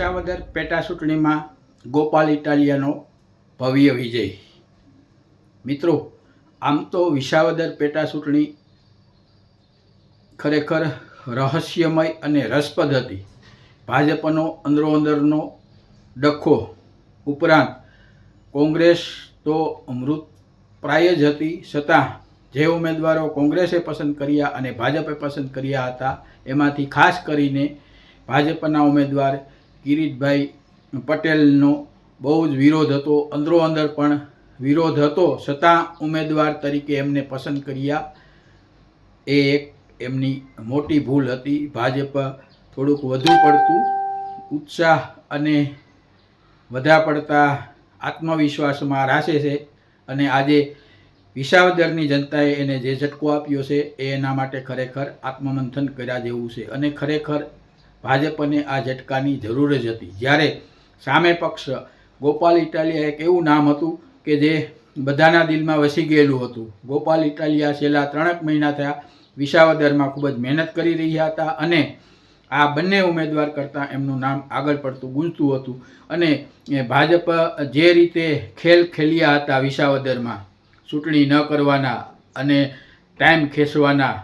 વિસાવદર પેટા ચૂંટણીમાં ગોપાલ ઇટાલિયાનો ભવ્ય વિજય. મિત્રો, આમ તો વિસાવદર પેટા ચૂંટણી ખરેખર રહસ્યમય અને રસપ્રદ હતી. ભાજપનો અંદરોઅંદરનો ડખો ઉપરાંત કોંગ્રેસ તો મૃત પ્રાય જ હતી, છતાં જે ઉમેદવારો કોંગ્રેસે પસંદ કર્યા અને ભાજપે પસંદ કર્યા હતા, એમાંથી ખાસ કરીને ભાજપના ઉમેદવાર કિરીટભાઈ પટેલનો બહુ જ વિરોધ હતો. અંદરો અંદર પણ વિરોધ હતો. છતાં ઉમેદવાર તરીકે એમને પસંદ કર્યા. એ એક એમની મોટી ભૂલ હતી. ભાજપ થોડુંક વધુ પડતું. ઉત્સાહ અને વધા પડતા આત્મવિશ્વાસમાં રાશે છે અને આજે વિસાવદરની જનતાએ એને જે ઝટકો આપ્યો છે, એ એના માટે ખરેખર આત્મમંથન કર્યા જેવું છે. અને ખરેખર ભાજપને આ ઝટકાની જરૂર જ હતી. જ્યારે સામે પક્ષ ગોપાલ ઇટાલિયા એક એવું નામ હતું કે જે બધાના દિલમાં વસી ગયેલું હતું. ગોપાલ ઇટાલિયા છેલ્લા ત્રણેક મહિના થયા વિસાવદરમાં ખૂબ જ મહેનત કરી રહ્યા હતા અને આ બંને ઉમેદવાર કરતાં એમનું નામ આગળ પડતું ગુંજતું હતું અને ભાજપ જે રીતે ખેલ ખેલ્યા હતા વિસાવદરમાં, ચૂંટણી ન કરવાના અને ટાઈમ ખેંચવાના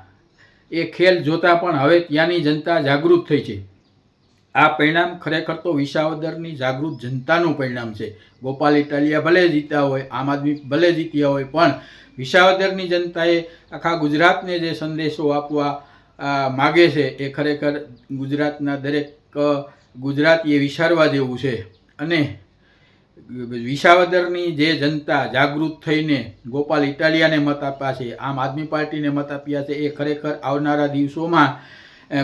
એ ખેલ જોતાં પણ હવે ત્યાંની જનતા જાગૃત થઈ છે. આ પરિણામ ખરેખર તો વિસાવદરની જાગૃત જનતાનું પરિણામ છે. ગોપાલ ઇટાલિયા ભલે જીત્યા હોય, આમ આદમી ભલે જીત્યા હોય, પણ વિસાવદરની જનતાએ આખા ગુજરાતને જે સંદેશો આપવા માગે છે એ ખરેખર ગુજરાતના દરેક ગુજરાતીએ વિચારવા જેવું છે. અને વિસાવદરની જે જનતા જાગૃત થઈને ગોપાલ ઇટાલિયાને મત આપ્યા છે, આમ આદમી પાર્ટીને મત આપ્યા છે, એ ખરેખર આવનારા દિવસોમાં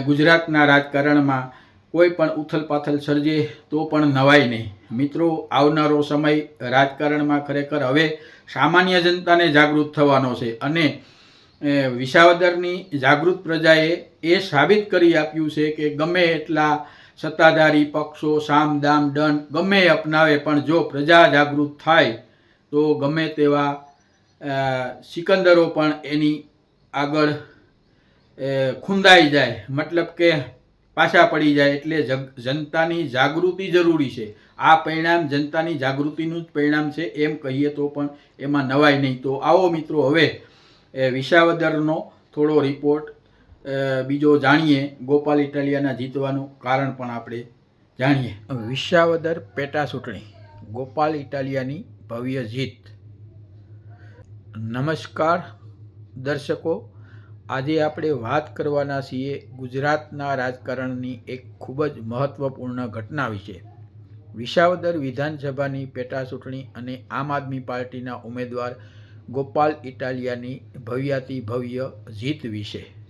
ગુજરાતના રાજકારણમાં કોઈ પણ ઉથલપાથલ સર્જે તો પણ નવાય નહીં. મિત્રો, આવનારો સમય રાજકારણમાં ખરેખર હવે સામાન્ય જનતાને જાગૃત થવાનો છે અને વિસાવદરની જાગૃત પ્રજાએ એ સાબિત કરી આપ્યું છે કે ગમે એટલા સત્તાધારી પક્ષો સામ, દામ દંડ ગમે અપનાવે, પણ જો પ્રજા જાગૃત થાય, તો ગમે તેવા સિકંદરો પણ એની આગળ ખૂંદાઈ જાય. મતલબ કે પાછા પડી જાય એટલે જનતાની જાગૃતિ જરૂરી છે. આ પરિણામ જનતાની જાગૃતિનું જ પરિણામ છે એમ કહીએ તો પણ એમાં નવાય નહીં. તો આવો મિત્રો, હવે વિસાવદરનો થોડો રિપોર્ટ બીજો જાણીએ ગોપાલ ઇટાલિયાના જીતવાનું કારણ પણ આપણે જાણીએ. વિસાવદર પેટા ચૂંટણી, ગોપાલ ઇટાલિયાની ભવ્ય જીત. નમસ્કાર દર્શકો, આજે આપણે વાત કરવાના છીએ ગુજરાતના રાજકારણની એક ખૂબ જ મહત્ત્વપૂર્ણ ઘટના વિશે. વિસાવદર વિધાનસભાની પેટા ચૂંટણી અને આમ આદમી પાર્ટીના ઉમેદવાર ગોપાલ ઇટાલિયાની ભવ્યાતિ ભવ્ય જીત વિશે.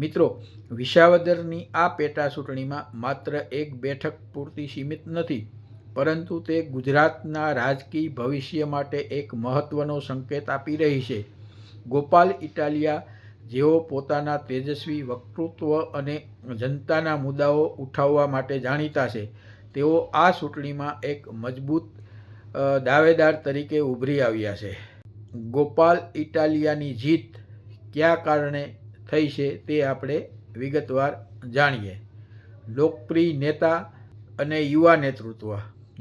મિત્રો, વિસાવદરની આ પેટા ચૂંટણીમાં માત્ર એક બેઠક પૂરતી સીમિત નથી, પરંતુ તે ગુજરાતના રાજકીય ભવિષ્ય માટે એક મહત્ત્વનો સંકેત આપી રહી છે. ગોપાલ ઇટાલિયા જેઓ પોતાના તેજસ્વી વક્તૃત્વ અને જનતાના મુદ્દાઓ ઉઠાવવા માટે જાણીતા છે, તેઓ આ ચૂંટણીમાં એક મજબૂત દાવેદાર તરીકે ઉભરી આવ્યા છે. ગોપાલ ઇટાલિયાની જીત કયા કારણે થઈ છે તે આપણે વિગતવાર જાણીએ. લોકપ્રિય નેતા અને યુવા નેતૃત્વ.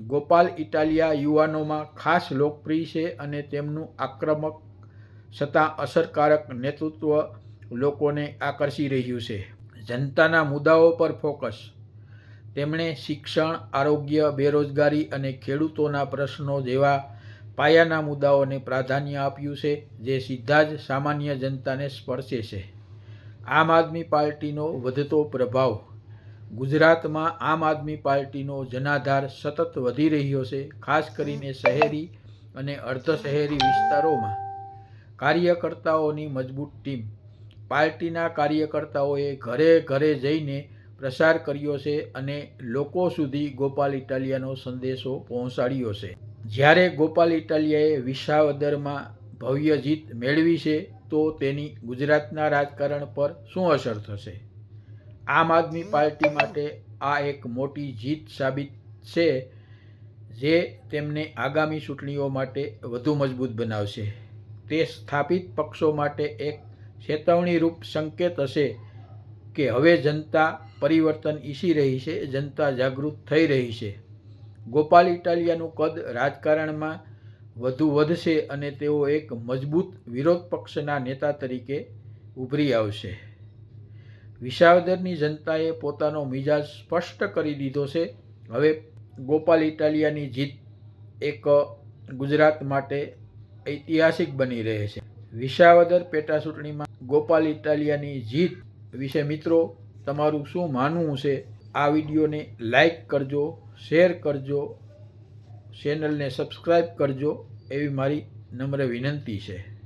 ગોપાલ ઇટાલિયા યુવાનોમાં ખાસ લોકપ્રિય છે અને તેમનું આક્રમક છતાં અસરકારક નેતૃત્વ લોકોને આકર્ષી રહ્યું છે. જનતાના મુદ્દાઓ પર ફોકસ. તેમણે શિક્ષણ, આરોગ્ય, બેરોજગારી અને ખેડૂતોના પ્રશ્નો જેવા પાયાના મુદ્દાઓને પ્રાધાન્ય આપ્યું છે, જે સીધા જ સામાન્ય જનતાને સ્પર્શે છે. આમ આદમી પાર્ટીનો વધતો પ્રભાવ. ગુજરાતમાં આમ આદમી પાર્ટીનો જનાધાર સતત વધી રહ્યો છે, ખાસ કરીને શહેરી અને અર્ધ શહેરી વિસ્તારોમાં. કાર્યકર્તાઓની મજબૂત ટીમ. પાર્ટીના કાર્યકર્તાઓએ ઘરે ઘરે જઈને પ્રસાર કર્યો છે અને લોકો સુધી ગોપાલ ઇટાલિયાનો સંદેશો પહોંચાડ્યો છે. જ્યારે ગોપાલ ઇટાલિયાએ વિસાવદરમાં ભવ્ય જીત મેળવી છે તો તેની ગુજરાતના રાજકારણ પર શું અસર થશે? આમ આદમી પાર્ટી માટે આ એક મોટી જીત સાબિત છે, જે તેમને આગામી ચૂંટણીઓ માટે વધુ મજબૂત બનાવશે. તે સ્થાપિત પક્ષો માટે એક ચેતવણીરૂપ સંકેત હશે કે હવે જનતા પરિવર્તન ઈચ્છી રહી છે, જનતા જાગૃત થઈ રહી છે. ગોપાલ ઇટાલિયાનું કદ રાજકારણમાં વધુ વધશે અને તેઓ એક મજબૂત વિરોધ પક્ષના નેતા તરીકે ઉભરી આવશે. વિસાવદરની જનતાએ પોતાનો મિજાજ સ્પષ્ટ કરી દીધો છે. હવે ગોપાલ ઇટાલિયાની જીત એક ગુજરાત માટે ઐતિહાસિક બની રહે છે. વિસાવદર પેટા ચૂંટણીમાં ગોપાલ ઇટાલિયાની જીત વિશે મિત્રો, તમારું શું માનવું છે? આ વિડીયોને લાઈક કરજો, શેર કરજો ચેનલને સબસ્ક્રાઈબ કરજો એવી મારી નમ્ર વિનંતી છે.